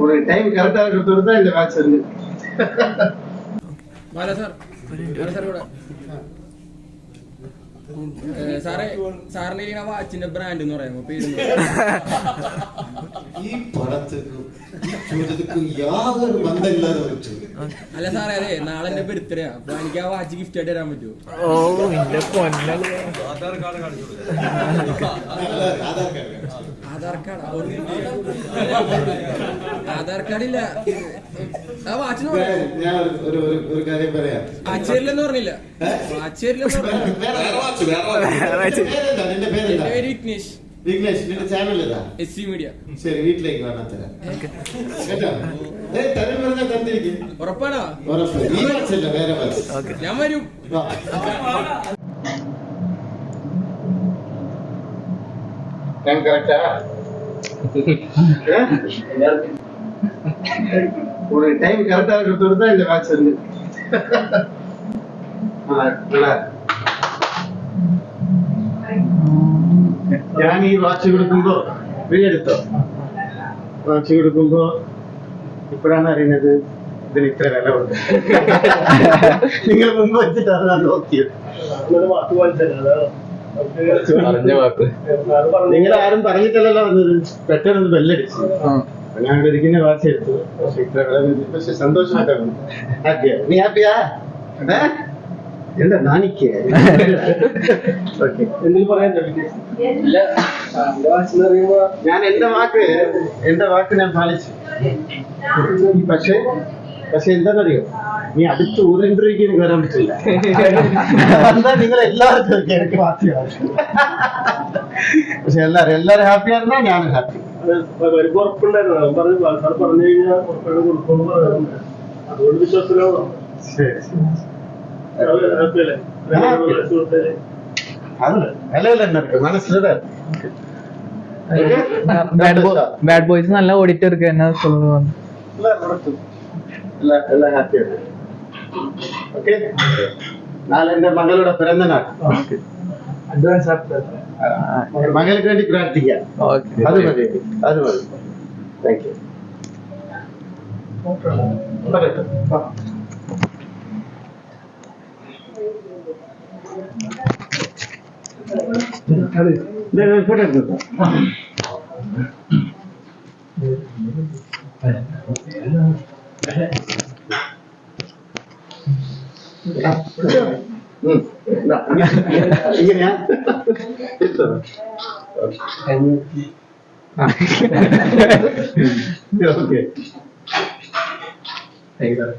ஒரு டைம் கரெக்டா இருக்கிறது தான் இந்த மேட்ச் வந்து ബാല സാർ ബാല സാർ ഇവിടെ ഏ, സാറേ സാറിന്റെ ഇരിക്കുന്ന വാച്ചിന്റെ ബ്രാൻഡ് എന്ന് പറയാമോ പേര് ഈ പടത്തിനും ഈ ചോദ്യത്തിനും യാതൊരു ബന്ധമില്ലാതെ വെച്ചു അല്ല സാറേ അതെ നാളെ എന്റെ ബർത്ത്ഡേ അപ്പൊ എനിക്ക് ആ വാച്ച് ഗിഫ്റ്റ് ആയിട്ട് തരാൻ പറ്റുമോ? ഓ എന്റെ Aadhaar card Aadhaar card Aadhaar card ഇല്ല. ആ വാച്ച് ഞാൻ ഒരു ഒരു ഒരു കാര്യം പറയാം. വാച്ച് തരില്ലെന്ന് പറഞ്ഞില്ല. വാച്ച് തരില്ലെന്ന് പറഞ്ഞില്ല. എന്റെ പേര് വിഘ്നേഷ് വിഘ്നേഷ് നിന്റെ ചാനൽ ഏതാ? S C media. ശരി വീട്ടിലേക്ക് വേണം തരാം. കേട്ടോ? ഏയ് തരം പറഞ്ഞാൽ തന്നിരിക്കും ഉറപ്പാണോ ഉറപ്പ് ഈ വാച്ചല്ല വേറെ വാച്ച് ഞാൻ വരും വാ. டைம் கரெக்டா ஒரு டைம் கரெக்டா இருக்கிறது தான் இந்த மேட்ச் வந்து ആ, நல்லா இருக்கு. ഞാൻ ഈ വാച്ച് കൊടുക്കുമ്പോ വീടെടുത്തോ വാച്ച് കൊടുക്കുമ്പോ ഇപ്പോഴാണ് അറിയുന്നത് ഇതിന് ഇത്ര വില ഉണ്ട്. നിങ്ങൾ മുമ്പ് വെച്ചിട്ടാണ് ഞാൻ നോക്കിയത്. നിങ്ങൾ ആരും പറഞ്ഞിട്ടല്ലല്ലോ വന്നത്. പെട്ടെന്ന് ബെല്ലടിച്ചു ഞാൻ ഇരിക്കുന്ന വാച്ച് എടുത്തു. പക്ഷെ ഇത്ര വില. പക്ഷെ സന്തോഷമായിട്ടാണ്. ഹാപ്പിയാ നീ ഹാപ്പിയാ ഏ? എന്താ നാണിക്കേ. ഞാൻ എന്റെ വാക്ക് എന്റെ വാക്ക് ഞാൻ പാലിച്ചു. പക്ഷെ പക്ഷെ എന്താണെന്നറിയോ നീ അടുത്ത ഒരു ഇന്റർവ്യൂക്ക് എനിക്ക് വരാൻ പറ്റില്ല. എന്താ നിങ്ങൾ എല്ലാവർക്കും എനിക്ക് വാച്ചിയാണ് പക്ഷെ എല്ലാരും എല്ലാരും ഹാപ്പി ആയിരുന്നാ ഞാനും ഹാപ്പി ഉറപ്പുണ്ടായിരുന്നു. പറഞ്ഞു പറഞ്ഞു കഴിഞ്ഞാൽ അതുകൊണ്ട് വിശ്വാസത്തിലാണോ ശരി ശരി. ബാഡ് ബോയ്സ് നല്ല ഓഡിറ്റ് എടുക്കുക എന്നാ സോൾവ് നാളെ എന്റെ മകളുടെ പിറന്നനാൾ അഡ്വാൻസ് ആപ്പ് മകൾക്ക് വേണ്ടി പ്രാർത്ഥിക്കാം. അത് മതി. അത് മതി. Thank you 네, 네, 그래, 그 응, 나, 이게냐? 됐어. 아, 오케이. 네, 이거.